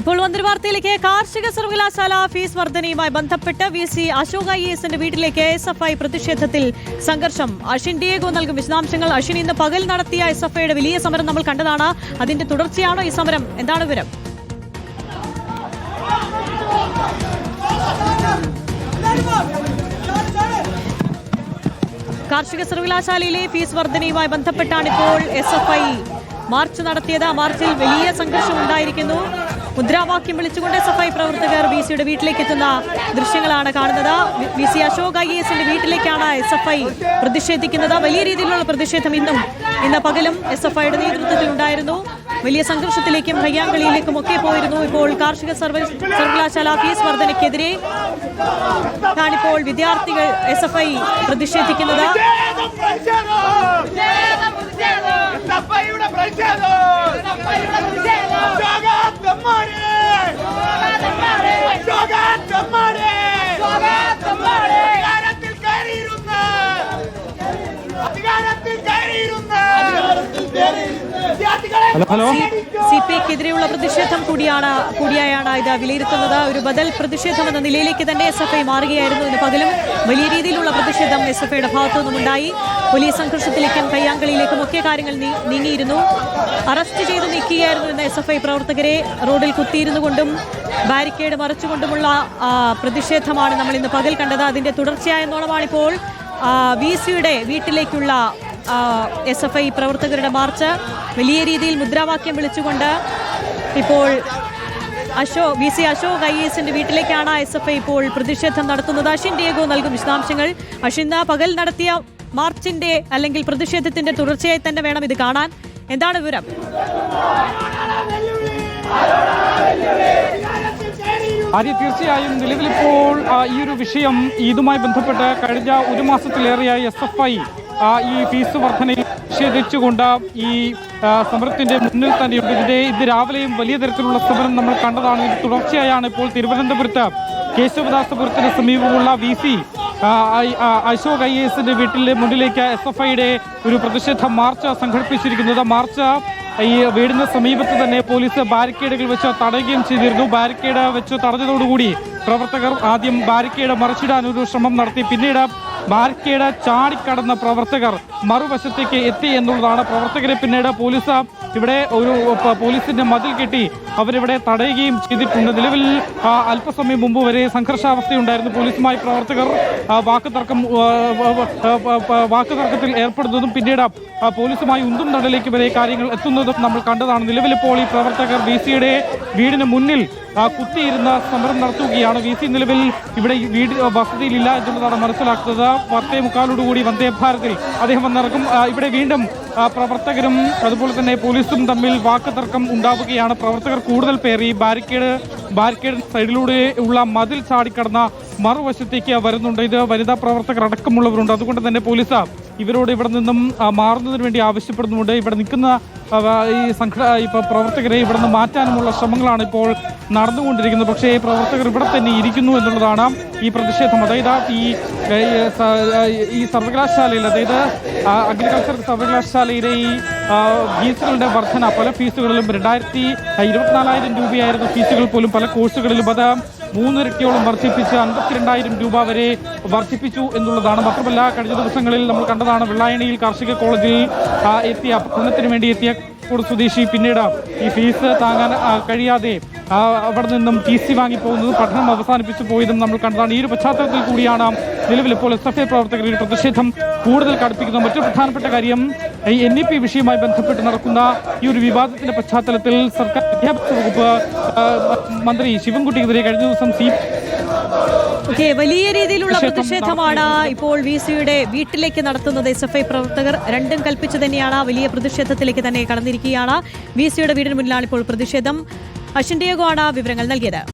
ഇപ്പോൾ മന്ത്രി വാർത്തയിലേക്ക്. കാർഷിക സർവകലാശാല ഫീസ് വർധനയുമായി ബന്ധപ്പെട്ട് വി സി അശോക് ഐ എസിന്റെ വീട്ടിലേക്ക് എസ് എഫ് ഐ പ്രതിഷേധത്തിൽ സംഘർഷം. അഷിൻ ഡിയേഗോ നൽകും വിശദാംശങ്ങൾ. അഷിൻ ഇന്ന് പകൽ നടത്തിയ എസ് എഫ് ഐയുടെ വലിയ സമരം നമ്മൾ കണ്ടതാണ്. അതിന്റെ തുടർച്ചയാണോ ഈ സമരം? എന്താണ് വിവരം? കാർഷിക സർവകലാശാലയിലെ ഫീസ് വർധനയുമായി ബന്ധപ്പെട്ടാണ് ഇപ്പോൾ എസ് എഫ് ഐ മാർച്ച് നടത്തിയത്. മാർച്ചിൽ വലിയ സംഘർഷം ഉണ്ടായിരിക്കുന്നു. മുദ്രാവാക്യം വിളിച്ചുകൊണ്ട് എസ് എഫ് ഐ പ്രവർത്തകർ വി സിയുടെ വീട്ടിലേക്ക് എത്തുന്ന ദൃശ്യങ്ങളാണ് കാണുന്നത്. വി- സി അശോക് ഐ എസിന്റെ വീട്ടിലേക്കാണ് എസ് എഫ് ഐ പ്രതിഷേധിക്കുന്നത്. വലിയ രീതിയിലുള്ള പ്രതിഷേധം ഇന്നും ഇന്ന് പകലും എസ് എഫ് ഐയുടെ നേതൃത്വത്തിൽ ഉണ്ടായിരുന്നു. വലിയ സംഘർഷത്തിലേക്കും കയ്യാങ്കളിയിലേക്കും ഒക്കെ പോയിരുന്നു. ഇപ്പോൾ കാർഷിക സർവ സർവകലാശാല ഫീസ് വർധനയ്ക്കെതിരെ ഇപ്പോൾ വിദ്യാർത്ഥികൾ എസ് എഫ് ഐ പ്രതിഷേധിക്കുന്നത്. സഭയുടെ പ്രതിഷേധം സി പി ഐക്കെതിരെയുള്ള പ്രതിഷേധം കൂടിയാണ് കൂടിയായാണ് ഇത് വിലയിരുത്തുന്നത്. ഒരു ബദൽ പ്രതിഷേധം എന്ന നിലയിലേക്ക് തന്നെ എസ് എഫ് ഐ മാറുകയായിരുന്നു. ഇന്ന് പകലും വലിയ രീതിയിലുള്ള പ്രതിഷേധം എസ് എഫ് ഐയുടെ ഭാഗത്തു നിന്നുമുണ്ടായി പോലീസ് സംഘർഷത്തിലേക്കും കയ്യാങ്കളിയിലേക്കും ഒക്കെ കാര്യങ്ങൾ നീങ്ങിയിരുന്നു. അറസ്റ്റ് ചെയ്ത് നീക്കുകയായിരുന്നു എന്ന എസ് എഫ് ഐ പ്രവർത്തകരെ റോഡിൽ കുത്തിയിരുന്നു കൊണ്ടും ബാരിക്കേഡ് മറിച്ചുകൊണ്ടുമുള്ള പ്രതിഷേധമാണ് നമ്മൾ ഇന്ന് പകൽ കണ്ടത്. അതിന്റെ തുടർച്ചയായ ഇപ്പോൾ വി സിയുടെ വീട്ടിലേക്കുള്ള എസ് എഫ് ഐ പ്രവർത്തകരുടെ മാർച്ച് വലിയ രീതിയിൽ മുദ്രാവാക്യം വിളിച്ചുകൊണ്ട് ഇപ്പോൾ Ashok V C Ashok I എസിന്റെ വീട്ടിലേക്കാണ് എസ് എഫ് ഐ ഇപ്പോൾ പ്രതിഷേധം നടത്തുന്നത്. അഷിൻ ഡിയേഗോ നൽകും വിശദാംശങ്ങൾ. അഷിൻ പകൽ നടത്തിയ മാർച്ചിന്റെ അല്ലെങ്കിൽ പ്രതിഷേധത്തിന്റെ തുടർച്ചയായി തന്നെ വേണം ഇത് കാണാൻ. എന്താണ് വിവരം? ആര്യ തീർച്ചയായും നിലവിലിപ്പോൾ ഈ ഒരു വിഷയം ഇതുമായി ബന്ധപ്പെട്ട് കഴിഞ്ഞ ഒരു മാസത്തിലേറെയായി എസ് എഫ് ഐ ഈ ഫീസ് വർധനയിൽ നിഷേധിച്ചുകൊണ്ട് ഈ സമരത്തിന്റെ മുന്നിൽ തന്നെയുണ്ട് ഇതിന്റെ ഇത് രാവിലെയും വലിയ തരത്തിലുള്ള സമരം നമ്മൾ കണ്ടതാണ്. ഇത് തുടർച്ചയായാണ് ഇപ്പോൾ തിരുവനന്തപുരത്ത് കേശവദാസപുരത്തിന് സമീപമുള്ള വി സി അശോക് ഐ എസിന്റെ വീട്ടിലെ മുന്നിലേക്ക് എസ് എഫ് ഐയുടെ ഒരു പ്രതിഷേധ മാർച്ച് സംഘടിപ്പിച്ചിരിക്കുന്നത്. മാർച്ച് ഈ വീടിന് സമീപത്ത് തന്നെ പോലീസ് ബാരിക്കേഡുകൾ വെച്ച് തടയുകയും ചെയ്തിരുന്നു. ബാരിക്കേഡ് വെച്ച് തടഞ്ഞതോടുകൂടി പ്രവർത്തകർ ആദ്യം ബാരിക്കേഡ് മറിച്ചിടാൻ ഒരു ശ്രമം നടത്തി. പിന്നീട് ബാരിക്കേഡ് ചാടിക്കടന്ന പ്രവർത്തകർ മറുവശത്തേക്ക് എത്തി എന്നുള്ളതാണ്. പ്രവർത്തകരെ പിന്നീട് പോലീസ് ഇവിടെ ഒരു പോലീസിന്റെ മതിൽ കെട്ടി അവരിവിടെ തടയുകയും ചെയ്തിട്ടുണ്ട്. നിലവിൽ അല്പസമയം മുമ്പ് വരെ സംഘർഷാവസ്ഥയുണ്ടായിരുന്നു പോലീസുമായി പ്രവർത്തകർ. വാക്കുതർക്കം വാക്കുതർക്കത്തിൽ ഏർപ്പെടുന്നതും പിന്നീട് പോലീസുമായി ഉന്തും തടലേക്ക് വരെ കാര്യങ്ങൾ എത്തുന്നതും നമ്മൾ കണ്ടതാണ്. നിലവിലിപ്പോൾ ഈ പ്രവർത്തകർ വി സിയുടെ വീടിന് മുന്നിൽ കുത്തിയിരുന്ന സമരം നടത്തുകയാണ്. വി സി നിലവിൽ ഇവിടെ വീട് വസതിയിലില്ല എന്നുള്ളതാണ് മനസ്സിലാക്കുന്നത്. പത്തേ മുക്കാലോടുകൂടി വന്ദേ ഭാരതിൽ അദ്ദേഹം വന്നിറക്കും. ഇവിടെ വീണ്ടും പ്രവർത്തകരും അതുപോലെ തന്നെ പോലീസും തമ്മിൽ വാക്കുതർക്കം ഉണ്ടാവുകയാണ്. പ്രവർത്തകർ കൂടുതൽ പേർ ഈ ബാരിക്കേഡ് ബാരിക്കേഡ് സൈഡിലൂടെ ഉള്ള മതിൽ ചാടിക്കടന്ന മറുവശത്തേക്ക് വരുന്നുണ്ട്. ഇത് വനിതാ പ്രവർത്തകർ അടക്കമുള്ളവരുണ്ട്. അതുകൊണ്ട് തന്നെ പോലീസ് ഇവരോട് ഇവിടെ നിന്നും മാറുന്നതിന് വേണ്ടി ആവശ്യപ്പെടുന്നുണ്ട്. ഇവിടെ നിൽക്കുന്ന ഈ സംഘട ഇപ്പോൾ പ്രവർത്തകരെ ഇവിടെ നിന്ന് മാറ്റാനുമുള്ള ശ്രമങ്ങളാണ് ഇപ്പോൾ നടന്നുകൊണ്ടിരിക്കുന്നത്. പക്ഷേ ഈ പ്രവർത്തകർ ഇവിടെ തന്നെ ഇരിക്കുന്നു എന്നുള്ളതാണ് ഈ പ്രതിഷേധം. അതായത് ഈ ഈ സർവകലാശാലയിൽ അതായത് അഗ്രികൾച്ചർ സർവകലാശാലയിലെ ഈ ഫീസുകളുടെ വർധന പല ഫീസുകളിലും രണ്ടായിരത്തി ഇരുപത്തിനാലായിരം രൂപയായിരുന്നു ഫീസുകൾ പോലും പല കോഴ്സുകളിലും. അത് മൂന്നിരട്ടിയോളം വർദ്ധിപ്പിച്ച് അൻപത്തിരണ്ടായിരം രൂപ വരെ വർദ്ധിപ്പിച്ചു എന്നുള്ളതാണ്. മാത്രമല്ല കഴിഞ്ഞ ദിവസങ്ങളിൽ നമ്മൾ കണ്ടതാണ് വെള്ളായണിയിൽ കാർഷിക കോളേജിൽ എത്തിയ പഠനത്തിന് വേണ്ടി എത്തിയ കോഴിക്കോട് സ്വദേശി പിന്നീട് ഈ ഫീസ് താങ്ങാൻ കഴിയാതെ അവിടെ നിന്നും ടി സി വാങ്ങിപ്പോകുന്നതും പഠനം അവസാനിപ്പിച്ചു പോയതും നമ്മൾ കണ്ടതാണ്. ഈ ഒരു പശ്ചാത്തലത്തിൽ കൂടിയാണ് നിലവിൽ ഇപ്പോൾ എസ് എഫ് ഐ പ്രവർത്തകർ ഈ പ്രതിഷേധം കൂടുതൽ കടുപ്പിക്കുന്നത്. മറ്റൊരു പ്രധാനപ്പെട്ട കാര്യം ഈ എൻ ഇ പി വിഷയവുമായി ബന്ധപ്പെട്ട് നടക്കുന്ന ഈ ഒരു വിവാദത്തിന്റെ പശ്ചാത്തലത്തിൽ സർക്കാർ വിദ്യാഭ്യാസ വകുപ്പ് മന്ത്രി ശിവൻകുട്ടിക്കെതിരെ കഴിഞ്ഞ ദിവസം സി ഓക്കെ വലിയ രീതിയിലുള്ള പ്രതിഷേധമാണ് ഇപ്പോൾ വി സിയുടെ വീട്ടിലേക്ക് നടത്തുന്നത് എസ് എഫ് ഐ പ്രവർത്തകർ. രണ്ടും കൽപ്പിച്ചു തന്നെയാണ് വലിയ പ്രതിഷേധത്തിലേക്ക് തന്നെ കടന്നിരിക്കുകയാണ്. വി സിയുടെ വീടിന് മുന്നിലാണ് ഇപ്പോൾ പ്രതിഷേധം. ഡിയോഗോ ആണ് വിവരങ്ങൾ നൽകിയത്.